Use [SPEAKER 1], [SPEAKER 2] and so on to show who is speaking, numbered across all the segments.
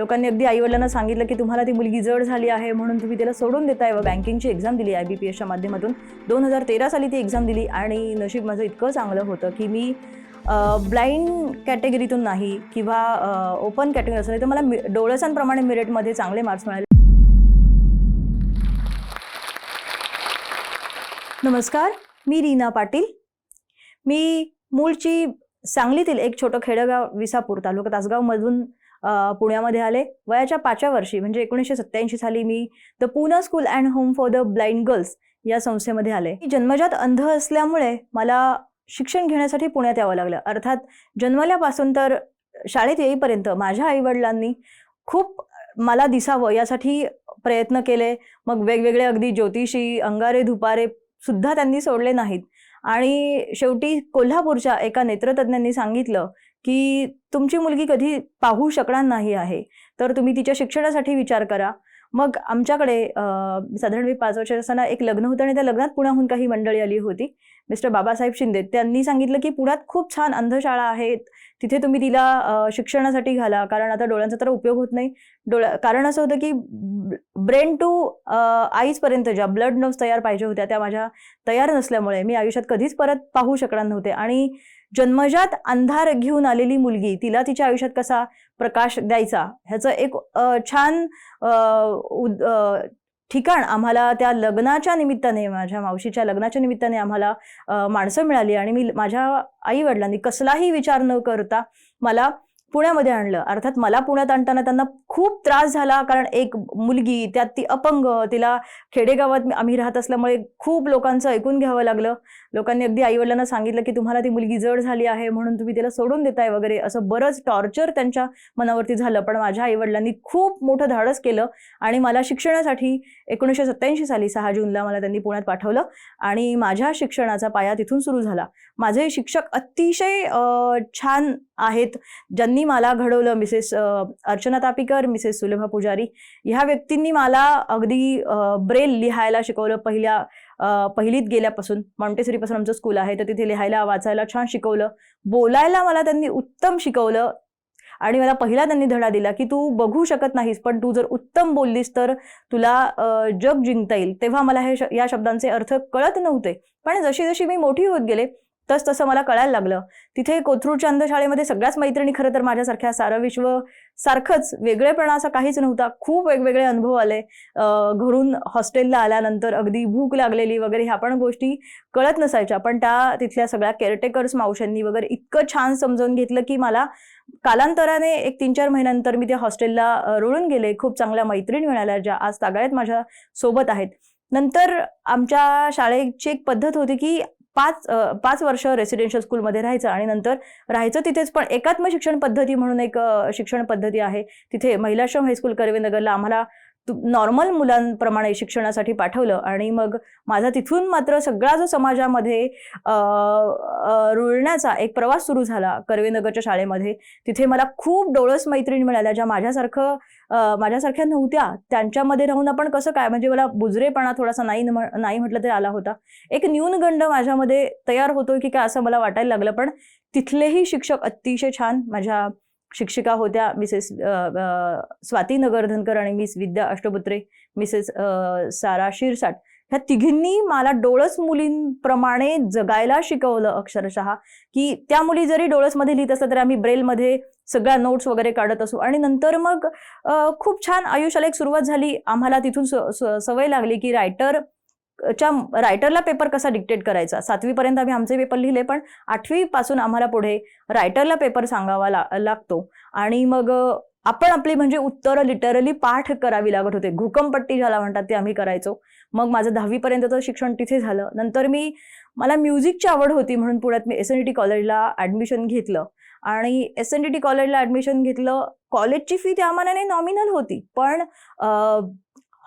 [SPEAKER 1] लोकांनी अगदी आईवडिलांना सांगितलं की तुम्हाला ती मुलगी जड झाली आहे म्हणून तुम्ही तिला सोडून देताय व बँकिंगची एक्झाम दिली आय बी पी एसच्या माध्यमातून. दोन हजार तेरा साली ती एक्झाम दिली आणि नशीब माझं इतकं चांगलं होतं की मी ब्लाइंड कॅटेगरीतून नाही किंवा ओपन कॅटेगरी असं नाही तर मला मि- डोळसांप्रमाणे मिरेटमध्ये चांगले मार्क्स मिळाले. नमस्कार मी रीना पाटील. मी मूळची सांगलीतील एक छोटं खेडगाव विसापूर तालुका तासगावमधून पुण्यामध्ये आले. वयाच्या पाचव्या वर्षी म्हणजे एकोणीसशे सत्त्याऐंशी साली मी the Poona school and home for the blind girls या संस्थेमध्ये आले. जन्मजात अंध असल्यामुळे मला शिक्षण घेण्यासाठी पुण्यात यावं लागलं. अर्थात जन्मल्यापासून तर शाळेत येईपर्यंत माझ्या आईवडिलांनी खूप मला दिसावं यासाठी प्रयत्न केले. मग वेगवेगळे अगदी ज्योतिषी अंगारे धुपारे सुद्धा त्यांनी सोडले नाहीत. आणि शेवटी कोल्हापूरच्या एका नेत्रतज्ञांनी सांगितलं की तुमची मुलगी कधी पाहू शकणार नाही आहे तर तुम्ही तिच्या शिक्षणासाठी विचार करा. मग आमच्याकडे साधारण मी पाच वर्ष असताना एक लग्न होतं आणि त्या लग्नात पुण्याहून काही मंडळी आली होती. मिस्टर बाबासाहेब शिंदे त्यांनी सांगितलं की पुण्यात खूप छान अंधशाळा आहेत. तिथे तुम्ही तिला शिक्षणासाठी घाला. कारण आता डोळ्यांचा तर उपयोग होत नाही. डोळ्या कारण असं होतं की ब्रेन टू आईजपर्यंत ज्या ब्लड नर्व्स तयार पाहिजे होत्या त्या माझ्या तयार नसल्यामुळे मी आयुष्यात कधीच परत पाहू शकणार नव्हते. आणि जन्मजात अंधार घेऊन आलेली मुलगी तिला तिच्या आयुष्यात कसा प्रकाश द्यायचा? ह्याचं एक छान उद- ठिकाण आम्हाला त्या लग्नाच्या निमित्ताने माझ्या मावशीच्या लग्नाच्या निमित्ताने आम्हाला माणसं मिळाली आणि मी माझ्या आई वडिलांनी कसलाही विचार न करता मला पुण्यामध्ये आणलं. अर्थात मला पुण्यात आणताना त्यांना खूप त्रास झाला कारण एक मुलगी त्यात ती अपंग तिला खेडेगावात आम्ही राहत असल्यामुळे खूप लोकांचं ऐकून घ्यावं लागलं. लोकांनी अगदी आईवडिलांना सांगितलं की तुम्हाला ती मुलगी जड झाली आहे म्हणून तुम्ही तिला सोडून देताय वगैरे. असं बरंच टॉर्चर त्यांच्या मनावरती झालं. पण माझ्या आईवडिलांनी खूप मोठं धाडस केलं आणि मला शिक्षणासाठी एकोणीसशे सत्त्याऐंशी साली सहा जूनला मला त्यांनी पुण्यात पाठवलं आणि माझ्या शिक्षणाचा पाया तिथून सुरू झाला. माझे शिक्षक अतिशय छान आहेत. ज्यांनी मला घडवलं मिसेस अर्चना तापीकर मिसेस सुलभा पुजारी ह्या व्यक्तींनी मला अगदी ब्रेल लिहायला शिकवलं पहिल्या पहिलीत गेल्यापासून. मॉन्टेसरीपासून आमचं स्कूल आहे तर तिथे लिहायला वाचायला छान शिकवलं. बोलायला मला त्यांनी उत्तम शिकवलं. आणि मला पहिला त्यांनी धडा दिला की तू बघू शकत नाहीस पण तू जर उत्तम बोललीस तर तुला जग जिंकता येईल. तेव्हा मला हे श- या शब्दांचे अर्थ कळत नव्हते. पण जशी जशी मी मोठी होत गेले तस तसं मला कळायला लागलं. तिथे कोथरूडच्या अंधशाळेमध्ये सगळ्याच मैत्रिणी खरं तर माझ्यासारख्या सारं विश्व सारखंच वेगळेपणा असा काहीच नव्हता. खूप वेगवेगळे अनुभव आले. घरून हॉस्टेलला आल्यानंतर अगदी भूक लागलेली वगैरे ह्या पण गोष्टी कळत नसायच्या. पण त्या तिथल्या सगळ्या केअरटेकर्स मावशांनी वगैरे इतकं छान समजावून घेतलं की मला कालांतराने एक तीन चार महिन्यानंतर मी त्या हॉस्टेलला रुळून गेले. खूप चांगल्या मैत्रिणी मिळाल्या ज्या आज तागायत माझ्या सोबत आहेत. नंतर आमच्या शाळेची एक पद्धत होती की पाच पाच वर्ष रेसिडेन्शियल स्कूलमध्ये राहायचं आणि नंतर राहायचं तिथेच. पण एकात्म शिक्षण पद्धती म्हणून एक शिक्षण पद्धती आहे. तिथे महिलाश्रम हायस्कूल कर्वेनगरला आम्हाला नॉर्मल मुलांप्रमाणे शिक्षणासाठी पाठवलं आणि मग माझा तिथून मात्र सगळा जो समाजामध्ये रुळण्याचा एक प्रवास सुरू झाला कर्वेनगरच्या शाळेमध्ये. तिथे मला खूप डोळस मैत्रिणी मिळाल्या ज्या माझ्यासारखं माझ्यासारख्या नव्हत्या. त्यांच्यामध्ये राहून आपण कसं काय म्हणजे मला बुजरेपणा थोडासा नाही नाही म्हटलं तरी आला होता. एक न्यूनगंड माझ्यामध्ये तयार होतो की काय असं मला वाटायला लागलं. पण तिथलेही शिक्षक अतिशय छान. माझ्या शिक्षिका होत्या मिसेस स्वाती नगरधनकर आणि मिस विद्या अष्टपुत्रे मिसेस सारा शिरसाट ह्या तिघींनी मला डोळस मुलींप्रमाणे जगायला शिकवलं अक्षरशः की त्या मुली जरी डोळसमध्ये लिहित असल्या तरी आम्ही ब्रेलमध्ये सगळ्या नोट्स वगैरे काढत असू. आणि नंतर मग खूप छान आयुष्याला एक सुरुवात झाली. आम्हाला तिथून स- स- सवय लागली की रायटर च्या रायटरला पेपर कसा डिक्टेट करायचा? सातवीपर्यंत आम्ही आमचे पेपर लिहिले पण आठवीपासून आम्हाला पुढे रायटरला पेपर सांगावा ला लागतो. आणि मग आपण आपली म्हणजे उत्तरं लिटरली पाठ करावी लागत होते. घुकमपट्टी ज्याला म्हणतात ते आम्ही करायचो. मग माझं दहावीपर्यंतचं शिक्षण तिथे झालं. नंतर मी मला म्युझिकची आवड होती म्हणून पुण्यात मी एस एन डी टी कॉलेजला ॲडमिशन घेतलं. आणि एस एन डी टी कॉलेजला ॲडमिशन घेतलं. कॉलेजची फी त्या मानाने नॉमिनल होती. पण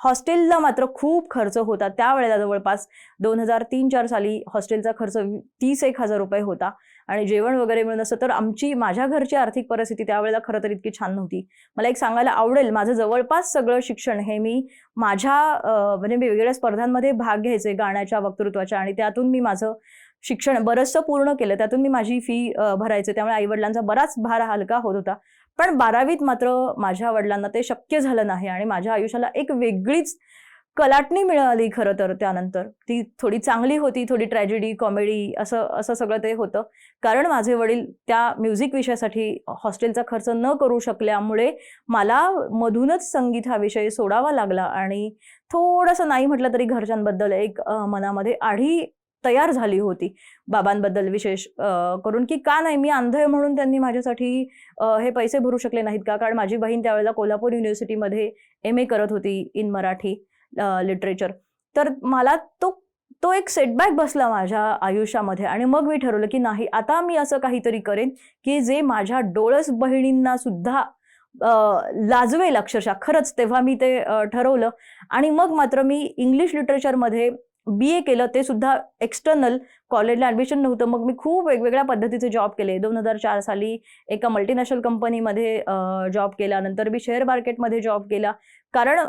[SPEAKER 1] हॉस्टेलला मात्र खूप खर्च होता. त्यावेळेला जवळपास दोन हजार तीन चार साली हॉस्टेलचा खर्च तीस एक हजार रुपये होता. आणि जेवण वगैरे मिळून असं तर आमची माझ्या घरची आर्थिक परिस्थिती त्यावेळेला खरं तर इतकी छान नव्हती. मला एक सांगायला आवडेल माझं जवळपास सगळं शिक्षण हे मी माझ्या म्हणजे वेगवेगळ्या स्पर्धांमध्ये भाग घ्यायचे गाण्याच्या वक्तृत्वाच्या आणि त्यातून मी माझं शिक्षण बरंचसं पूर्ण केलं. त्यातून मी माझी फी भरायचे. त्यामुळे आईवडिलांचा बराच भार हलका होत होता. पण बारावीत मात्र माझ्या वडिलांना ते शक्य झालं नाही आणि माझ्या आयुष्याला एक वेगळीच कलाटणी मिळाली खरं तर त्यानंतर. ती थोडी चांगली होती थोडी ट्रॅजेडी कॉमेडी असं असं सगळं ते होतं. कारण माझे वडील त्या म्युझिक विषयासाठी हॉस्टेलचा खर्च न करू शकल्यामुळे मला मधूनच संगीत हा विषय सोडावा लागला आणि थोडंसं नाही म्हटलं तरी घरच्यांबद्दल एक मनामध्ये आढी तयार झाली होती. बाबांबद्दल विशेष करून की का नाही मी अंधय म्हणून त्यांनी माझ्यासाठी हे पैसे भरू शकले नाहीत का? कारण माझी बहीण त्यावेळेला कोल्हापूर युनिव्हर्सिटीमध्ये एम ए करत होती इन मराठी लिटरेचर तर मला तो तो एक सेटबॅक बसला माझ्या आयुष्यामध्ये आणि मग मी ठरवलं की नाही आता मी असं काहीतरी करेन की जे माझ्या डोळस बहिणींना सुद्धा लाजवेल अक्षरशः. खरंच तेव्हा मी ते ठरवलं आणि मग मात्र मी इंग्लिश लिटरेचरमध्ये बी ए केलं ते सुद्धा एक्सटर्नल कॉलेजला ॲडमिशन नव्हतं. मग मी खूप वेगवेगळ्या पद्धतीचे जॉब केले. दोन हजार चार साली एका मल्टीनॅशनल कंपनीमध्ये जॉब केला. नंतर मी शेअर मार्केटमध्ये जॉब केला. कारण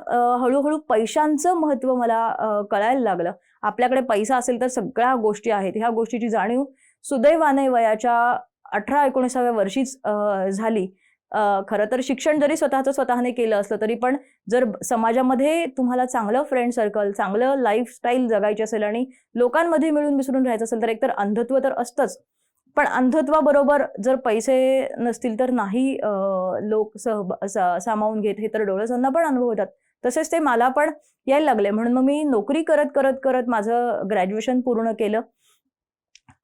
[SPEAKER 1] हळूहळू पैशांचं महत्त्व मला कळायला लागलं. आपल्याकडे पैसा असेल तर सगळ्या गोष्टी आहेत. ह्या गोष्टीची जाणीव सुदैवाने वयाच्या अठरा एकोणीसाव्या वर्षीच झाली. खरं तर शिक्षण जरी स्वतःचं स्वतःने केलं असलं तरी पण जर समाजामध्ये तुम्हाला चांगलं फ्रेंड सर्कल चांगलं लाईफस्टाईल जगायची असेल आणि लोकांमध्ये मिळून मिसळून राहायचं असेल तर एकतर अंधत्व तर असतंच. पण अंधत्वाबरोबर जर पैसे नसतील तर नाही लोक सह सामावून घेत हे तर डोळसांना पण अनुभव होतात. तसेच ते मला पण यायला लागले. म्हणून मग मी नोकरी करत करत करत माझं ग्रॅज्युएशन पूर्ण केलं.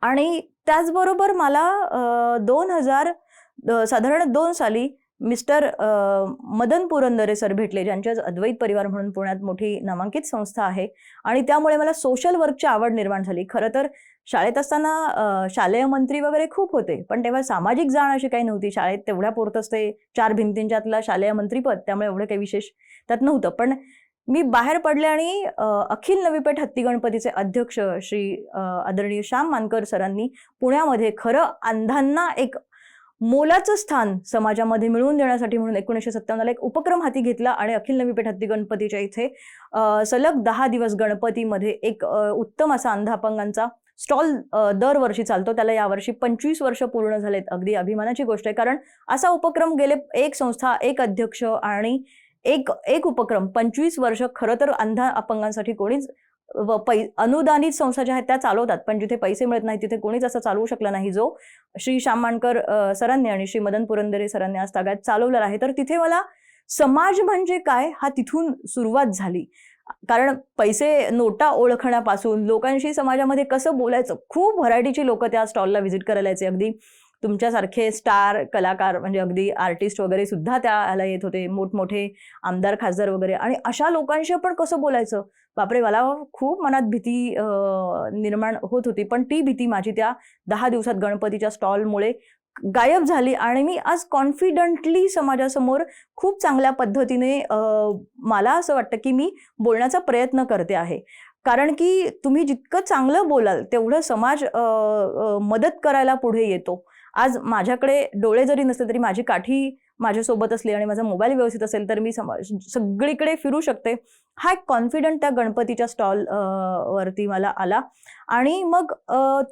[SPEAKER 1] आणि त्याचबरोबर मला दोन हजार साधारण दोन साली मिस्टर मदन पुरंदरे सर भेटले ज्यांच्या अद्वैत परिवार म्हणून पुण्यात मोठी नामांकित संस्था आहे. आणि त्यामुळे मला सोशल वर्कची आवड निर्माण झाली. खरं तर शाळेत असताना शालेय मंत्री वगैरे खूप होते पण तेव्हा सामाजिक जाण अशी काही नव्हती. शाळेत तेवढ्या पुरतच ते चार भिंतींच्यातला शालेय मंत्रीपद त्यामुळे एवढं काही विशेष त्यात नव्हतं. पण मी बाहेर पडले आणि अखिल नवीपेठ हत्ती गणपतीचे अध्यक्ष श्री आदरणीय श्याम मानकर सरांनी पुण्यामध्ये खरं अंधांना एक मोलाचं स्थान समाजामध्ये मिळवून देण्यासाठी म्हणून एकोणीसशे सत्त्याण्णवला एक उपक्रम हाती घेतला आणि अखिल नवीपेठ हत्ती गणपतीच्या इथे सलग दहा दिवस गणपतीमध्ये एक उत्तम असा अंधापंगांचा स्टॉल दरवर्षी चालतो. त्याला यावर्षी पंचवीस वर्ष पूर्ण झालेत. अगदी अभिमानाची गोष्ट आहे. कारण असा उपक्रम गेले एक संस्था एक अध्यक्ष आणि एक एक उपक्रम पंचवीस वर्ष खरं तर अंधा अपंगांसाठी कोणीच पै अनुदानित संस्था ज्या आहेत त्या चालवतात पण जिथे पैसे मिळत नाही तिथे कोणीच असं चालवू शकला नाही. जो श्री श्याम मानकर सरांनी आणि श्री मदन पुरंदरे सरांनी आज तागायत चालवलेला आहे. तर तिथे मला समाज म्हणजे काय हा तिथून सुरुवात झाली. कारण पैसे नोटा ओळखण्यापासून लोकांशी समाजामध्ये कसं बोलायचं खूप व्हरायटीची लोक त्या स्टॉलला व्हिजिट करायला यायचे. अगदी तुमच्यासारखे स्टार कलाकार म्हणजे अगदी आर्टिस्ट वगैरे सुद्धा त्याला येत होते मोठमोठे आमदार खासदार वगैरे. आणि अशा लोकांशी आपण कसं बोलायचं? बापरे मला खूप मनात भीती निर्माण होत होती. पण ती भीती माझी त्या दहा दिवसात गणपतीच्या स्टॉलमुळे गायब झाली आणि मी आज कॉन्फिडंटली समाजासमोर खूप चांगल्या पद्धतीने मला असं वाटतं की मी बोलण्याचा प्रयत्न करते आहे. कारण की तुम्ही जितकं चांगलं बोलाल तेवढं समाज मदत करायला पुढे येतो. आज माझ्याकडे डोळे जरी नसले तरी माझी काठी माझ्यासोबत असली आणि माझा मोबाईल व्यवस्थित असेल तर मी सगळीकडे फिरू शकते. हा एक कॉन्फिडंट त्या गणपतीच्या स्टॉल वरती मला आला. आणि मग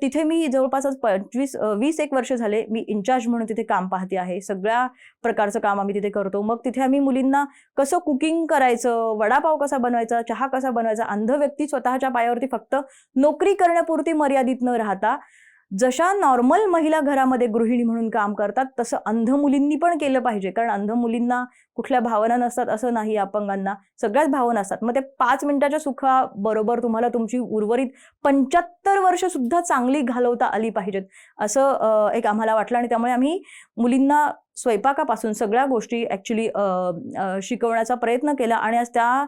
[SPEAKER 1] तिथे मी जवळपास पंचवीस वीस एक वर्ष झाले मी इन्चार्ज म्हणून तिथे काम पाहते आहे. सगळ्या प्रकारचं काम आम्ही तिथे करतो. मग तिथे आम्ही मुलींना कसं कुकिंग करायचं वडापाव कसा बनवायचा चहा कसा बनवायचा अंध व्यक्ती स्वतःच्या पायावरती फक्त नोकरी करण्यापुरती मर्यादित न राहता जशा नॉर्मल महिला घरामध्ये गृहिणी म्हणून काम करतात तसं अंध मुलींनी पण केलं पाहिजे. कारण अंध मुलींना कुठल्या भावना नसतात असं नाही अपंगांना. सगळ्याच भावना असतात. मग ते पाच मिनिटाच्या सुखाबरोबर तुम्हाला तुमची उर्वरित पंच्याहत्तर वर्ष सुद्धा चांगली घालवता आली पाहिजेत. असं एक आम्हाला वाटलं आणि त्यामुळे आम्ही मुलींना स्वयंपाकापासून सगळ्या गोष्टी ॲक्च्युली शिकवण्याचा प्रयत्न केला आणि आज त्या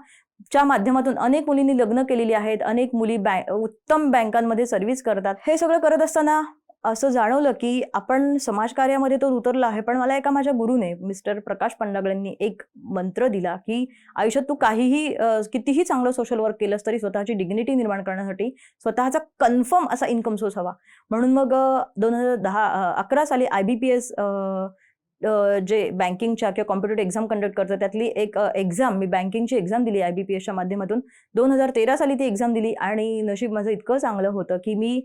[SPEAKER 1] च्या माध्यमातून अनेक मुलींनी लग्न केलेली आहेत अनेक मुली बँक उत्तम बँकांमध्ये सर्व्हिस करतात. हे सगळं करत असताना असं जाणवलं की आपण समाजकार्यामध्ये तो उतरला आहे पण मला एका माझ्या गुरुने मिस्टर प्रकाश पंडागळेंनी एक मंत्र दिला की आयुष्यात तू काहीही कितीही चांगलं सोशल वर्क केलंस तरी स्वतःची डिग्निटी निर्माण करण्यासाठी स्वतःचा कन्फर्म असा इन्कम सोर्स हवा. म्हणून मग दोन हजार दहा अकरा साली आय बी पी एस जे बँकिंगच्या किंवा कॉम्पिटेटिव्ह एक्झाम कंडक्ट करतो त्यातली एक एक्झाम मी बँकिंगची एक्झाम दिली आय बी पी एसच्या माध्यमातून. दोन हजार तेरा साली ती एक्झाम दिली आणि नशीब माझं इतकं चांगलं होतं की मी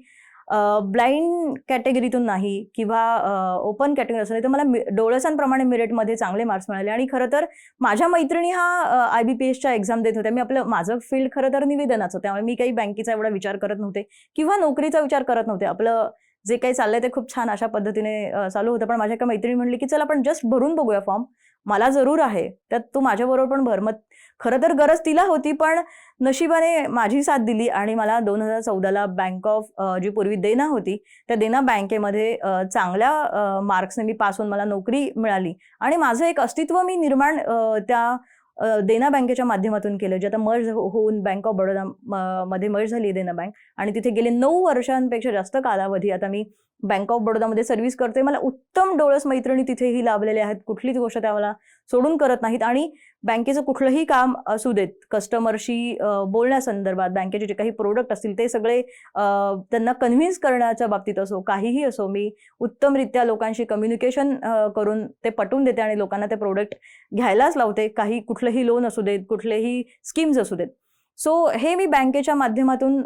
[SPEAKER 1] ब्लाइंड कॅटेगरीतून नाही किंवा ओपन कॅटेगरी असं नाही तर मला मि- डोळसांप्रमाणे मिरेटमध्ये चांगले मार्क्स मिळाले. आणि खरं तर माझ्या मैत्रिणी हा आय बी पी एसच्या एक्झाम देत होत्या. मी आपलं माझं फील्ड खरं तर निवेदनाचं त्यामुळे मी काही बँकेचा एवढा विचार करत नव्हते किंवा नोकरीचा विचार करत नव्हते. आपलं जे काही चाललंय ते खूप छान अशा पद्धतीने चालू होतं. पण माझ्या एका मैत्रिणी म्हणली की चल आपण जस्ट भरून बघूया फॉर्म मला जरूर आहे. त्यात तू माझ्याबरोबर पण भर. मग खरं तर गरज तिला होती पण नशिबाने माझी साथ दिली आणि मला दोन हजार चौदाला बँक ऑफ जी पूर्वी देना होती त्या देना बँकेमध्ये चांगल्या मार्क्सने मी पास होऊन मला नोकरी मिळाली. आणि माझं एक अस्तित्व मी निर्माण त्या देना बँकेच्या माध्यमातून केलं जे आता मर्ज हो-, होऊन बँक ऑफ बडोदा म- मध्ये मर्ज झाली आहे देना बँक. आणि तिथे गेले नऊ वर्षांपेक्षा जास्त कालावधी आता मी बँक ऑफ बडोदामध्ये सर्व्हिस करते मला उत्तम डोळस मैत्रिणी तिथेही लाभलेले आहेत. कुठलीच गोष्ट त्या मला सोडून करत नाहीत. आणि बँकेचं कुठलंही काम असू देत कस्टमरशी बोलण्यासंदर्भात बँकेचे जे काही प्रोडक्ट असतील ते सगळे त्यांना कन्व्हिन्स करण्याच्या बाबतीत असो काहीही असो मी उत्तमरित्या लोकांशी कम्युनिकेशन करून ते पटवून देते आणि लोकांना ते प्रोडक्ट घ्यायलाच लावते. काही कुठलंही लोन असू देत कुठलेही स्कीम्स असू देत. सो हे मी बँकेच्या माध्यमातून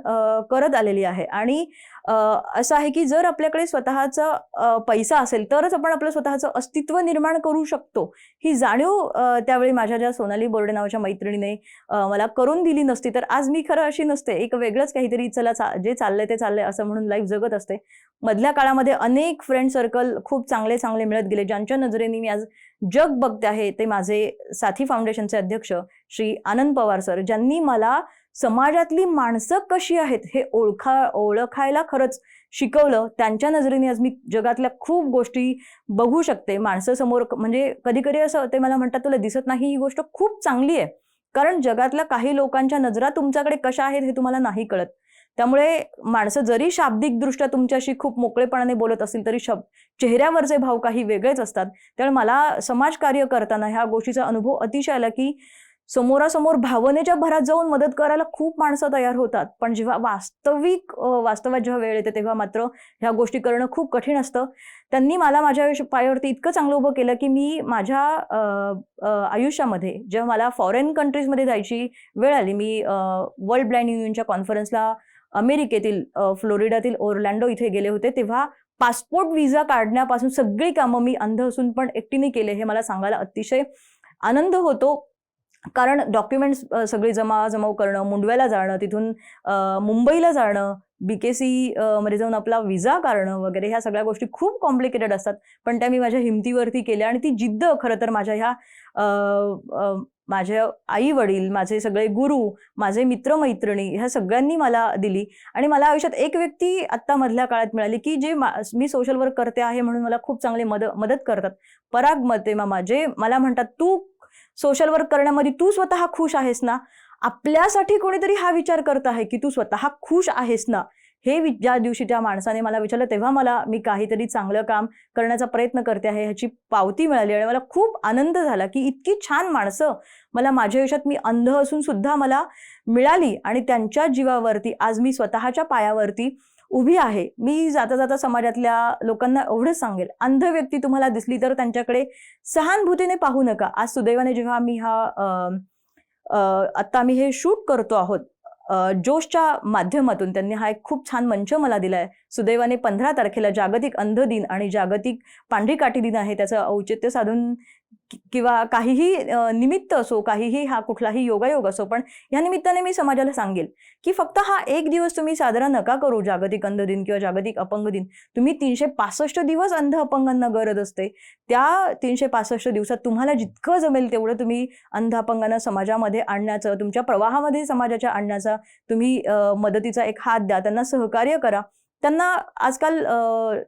[SPEAKER 1] करत आलेली आहे. आणि असं आहे की जर आपल्याकडे स्वतःचा पैसा असेल तरच आपण आपलं स्वतःचं अस्तित्व निर्माण करू शकतो. ही जाणीव त्यावेळी माझ्या ज्या सोनाली बोर्डे नावाच्या मैत्रिणीने मला करून दिली नसती तर आज मी खरं अशी नसते. एक वेगळंच काहीतरी चला चा जे चाललंय ते चाललंय असं म्हणून लाईफ जगत असते. मधल्या काळामध्ये अनेक फ्रेंड सर्कल खूप चांगले चांगले मिळत गेले ज्यांच्या नजरेने मी आज जग बघते आहे ते माझे साथी फाउंडेशनचे अध्यक्ष श्री आनंद पवार सर ज्यांनी मला समाजातली माणसं कशी आहेत हे ओळखा ओळखायला खरंच शिकवलं. त्यांच्या नजरेने आज मी जगातल्या खूप गोष्टी बघू शकते. माणसं समोर म्हणजे कधी कधी असं ते मला म्हणतात तुला दिसत नाही ही गोष्ट खूप चांगली आहे. कारण जगातल्या काही लोकांच्या नजरा तुमच्याकडे कशा आहेत हे तुम्हाला नाही कळत. त्यामुळे माणसं जरी शाब्दिकदृष्ट्या तुमच्याशी खूप मोकळेपणाने बोलत असतील तरी शब चेहऱ्यावरचे भाव काही वेगळेच असतात. त्यामुळे मला समाजकार्य करताना ह्या गोष्टीचा अनुभव अतिशय आला की समोरासमोर भावनेच्या भरात जाऊन मदत करायला खूप माणसं तयार होतात. पण जेव्हा वास्तविक वास्तवात जेव्हा वेळ येते तेव्हा मात्र ह्या गोष्टी करणं खूप कठीण असतं. त्यांनी मला माझ्या पायावरती इतकं चांगलं उभं केलं की मी माझ्या आयुष्यामध्ये जेव्हा मला फॉरेन कंट्रीजमध्ये जायची वेळ आली मी वर्ल्ड ब्लाइंड युनियनच्या कॉन्फरन्सला अमेरिकेतील फ्लोरिडातील ओरलँडो इथे गेले होते. तेव्हा पासपोर्ट व्हिसा काढण्यापासून सगळी कामं मी अंध असून पण एकटीने केले हे मला सांगायला अतिशय आनंद होतो. कारण डॉक्युमेंट्स सगळे जमा जमाव करणं मुंडव्याला जाणं तिथून मुंबईला जाणं बी के सी मध्ये जाऊन आपला विजा काढणं वगैरे ह्या सगळ्या गोष्टी खूप कॉम्प्लिकेटेड असतात. पण त्या मी माझ्या हिमतीवरती केल्या आणि ती जिद्द खरं तर माझ्या ह्या माझे आई वडील माझे सगळे गुरु माझे मित्रमैत्रिणी ह्या सगळ्यांनी मला दिली. आणि मला आयुष्यात एक व्यक्ती आत्ता मधल्या काळात मिळाली की जे मा- मी सोशल वर्क करते आहे म्हणून मला खूप चांगले मद मदत करतात. पराग मते मामा जे मला म्हणतात तू सोशल वर्क करण्यामध्ये तू स्वतः खुश आहेस ना? आपल्यासाठी कोणीतरी हा विचार करत आहे की तू स्वतः खुश आहेस ना? हे वि- ज्या दिवशी त्या माणसाने मला विचारलं तेव्हा मला मी काहीतरी चांगलं काम करण्याचा प्रयत्न करते आहे ह्याची पावती मिळाली आणि मला खूप आनंद झाला की इतकी छान माणसं मला माझ्या आयुष्यात मी अंध असून सुद्धा मला मिळाली आणि त्यांच्या जीवावरती आज मी स्वतःच्या पायावरती उभी आहे. मी जाता जाता समाजातल्या लोकांना एवढंच सांगेल अंध व्यक्ती तुम्हाला दिसली तर त्यांच्याकडे सहानुभूतीने पाहू नका. आज सुदैवाने जेव्हा मी हा आत्ता मी हे शूट करतो आहोत जोशच्या माध्यमातून त्यांनी हा एक खूप छान मंच मला दिलाय. सुदैवाने पंधरा तारखेला जागतिक अंध दिन आणि जागतिक पांढरी काठी दिन आहे त्याचं औचित्य साधून किंवा काहीही निमित्त असो काहीही हा कुठलाही योगायोग असो पण या निमित्ताने मी समाजाला सांगेल की फक्त हा एक दिवस तुम्ही साजरा नका करू जागतिक अंध दिन किंवा जागतिक अपंग दिन. तुम्ही तीनशे पासष्ट दिवस अंध अपंगांना गरज असते. त्या तीनशे पासष्ट दिवसात तुम्हाला जितकं जमेल तेवढं तुम्ही अंध अपंगांना समाजामध्ये आणण्याचं तुमच्या प्रवाहामध्ये समाजाच्या आणण्याचा तुम्ही मदतीचा एक हात द्या. त्यांना सहकार्य करा. त्यांना आजकाल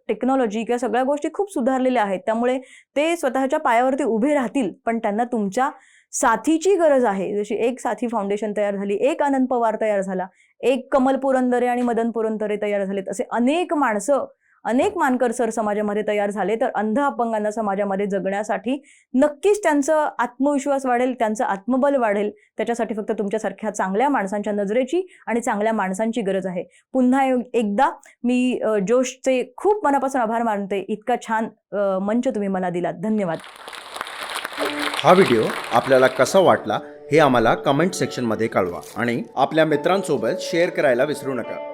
[SPEAKER 1] टेक्नॉलॉजी किंवा सगळ्या गोष्टी खूप सुधारलेल्या आहेत. त्यामुळे ते स्वतःच्या पायावरती उभे राहतील पण त्यांना तुमच्या साथीची गरज आहे. जशी एक साथी फाउंडेशन तयार झाली एक आनंद पवार तयार झाला एक कमल पुरंदरे आणि मदन पुरंदरे तयार झालेत असे अनेक माणसं अनेक मानकर सर समाजामध्ये तयार झाले तर अंध अपंगांना समाजामध्ये जगण्यासाठी नक्कीच त्यांचं आत्मविश्वास वाढेल त्यांचं आत्मबल वाढेल. त्याच्यासाठी फक्त तुमच्यासारख्या चांगल्या माणसांच्या नजरेची आणि चांगल्या माणसांची गरज आहे. पुन्हा एकदा मी जोशचे खूप मनापासून आभार मानते. इतका छान मंच तुम्ही मला दिलात. धन्यवाद.
[SPEAKER 2] हा व्हिडिओ आपल्याला कसा वाटला हे आम्हाला कमेंट सेक्शनमध्ये कळवा आणि आपल्या मित्रांसोबत शेअर करायला विसरू नका.